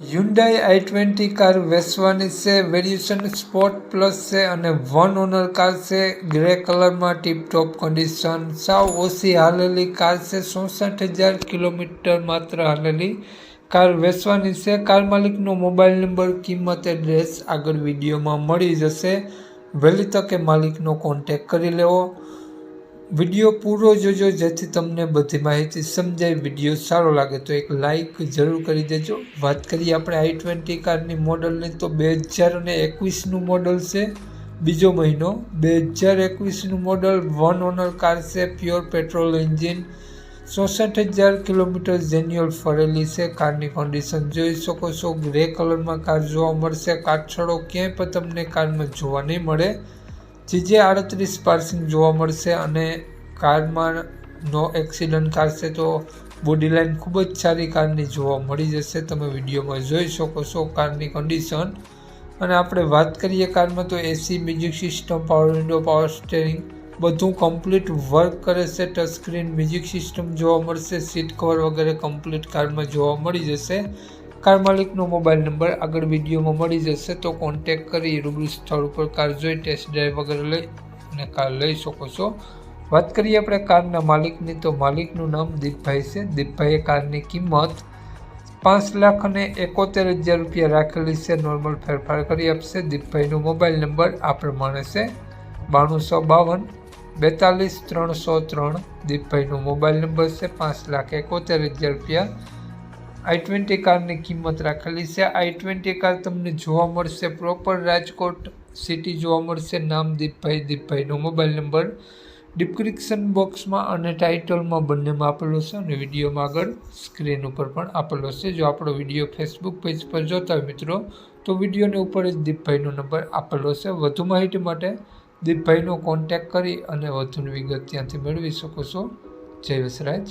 Hyundai i twenty car વેસવાની છે variation sport plus છે અને વન ઓનર કાર છે ગ્રે કલરમાં ટીપટોપ કન્ડિશન સાવ ઓછી હાલેલી કાર છે, ચોસઠ હજાર કિલોમીટર માત્ર હાલેલી કાર વેસવાની છે. કાર માલિકનો મોબાઈલ નંબર કિંમત એડ્રેસ આગળ વિડીયોમાં મળી જશે. વહેલી તકે માલિકનો કોન્ટેક કરી લેવો. વીડિયો પૂરો જોજો, જેથી તમને બધી માહિતી સમજાય, વીડિયો સારો લાગે તો એક લાઈક જરૂર કરી દેજો. વાત કરીએ આપણે આઈ ટ્વેન્ટી કારની મોડલની, તો બે હજાર અને એકવીસનું મોડલ છે. બીજો મહિનો, બે હજાર એકવીસનું મોડલ વન ઓનર કાર છે પ્યોર પેટ્રોલ એન્જિન ચોસઠ હજાર કિલોમીટર જેન્યુઅલ ફરેલી છે, કારની કન્ડિશન જોઈ શકો છો ગ્રે કલરમાં કાર જોવા મળશે કાટછડો ક્યાંય પણ તમને કારમાં જોવા નહીં મળે. જીજે આડત્રીસ પાર્સિંગ જોવા મળશે અને કારમાં નો એક્સિડન્ટ થશે તો બોડી લાઇન ખૂબ જ સારી કારની જોવા મળી જશે. તમે વિડીયોમાં જોઈ શકો છો કારની કન્ડિશન અને આપણે વાત કરીએ કારમાં તો AC music system power window power steering બધું કમ્પ્લીટ વર્ક કરે છે. ટચ સ્ક્રીન મ્યુઝિક સિસ્ટમ જોવા મળશે. સીટ કવર વગેરે કમ્પ્લીટ કારમાં જોવા મળી જશે. કાર માલિકનો મોબાઈલ નંબર આગળ વિડીયોમાં મળી જશે, તો કોન્ટેક કરી રૂબરૂ સ્થળ ઉપર કાર જોઈ ટેસ્ટ ડ્રાઈવ વગેરે લઈ અને કાર લઈ શકો છો. વાત કરીએ આપણે કારના માલિકની, તો માલિકનું નામ દીપભાઈ છે. દીપભાઈએ કારની કિંમત પાંચ લાખ અને એકોતેર હજાર રૂપિયા રાખેલી છે. નોર્મલ ફેરફાર કરી આપશે. દીપભાઈનો મોબાઈલ નંબર આ પ્રમાણે છે. બાણુંસો બાવન, બેતાલીસ, ત્રણસો ત્રણ. દીપભાઈનો મોબાઈલ નંબર છે પાંચ લાખ એકોતેર હજાર રૂપિયા. આઈ ટ્વેન્ટી કારની કિંમત રાખેલી છે. આઈ ટ્વેન્ટી કાર તમને જોવા મળશે પ્રોપર રાજકોટ સિટી જોવા મળશે. નામ દીપભાઈ દીપભાઈનો મોબાઈલ નંબર ડિસ્ક્રિપ્શન બોક્સમાં અને ટાઇટલમાં બંનેમાં આપેલો છે અને વિડીયોમાં આગળ સ્ક્રીન ઉપર પણ આપેલો છે. જો આપણો વીડિયો ફેસબુક પેજ પર જોતા હોય મિત્રો, તો વિડીયોની ઉપર જ દીપભાઈનો નંબર આપેલો છે. વધુ માહિતી માટે દીપભાઈનો કોન્ટેક્ટ કરી અને વધુની વિગત ત્યાંથી મેળવી શકો છો. જય વસરાજ.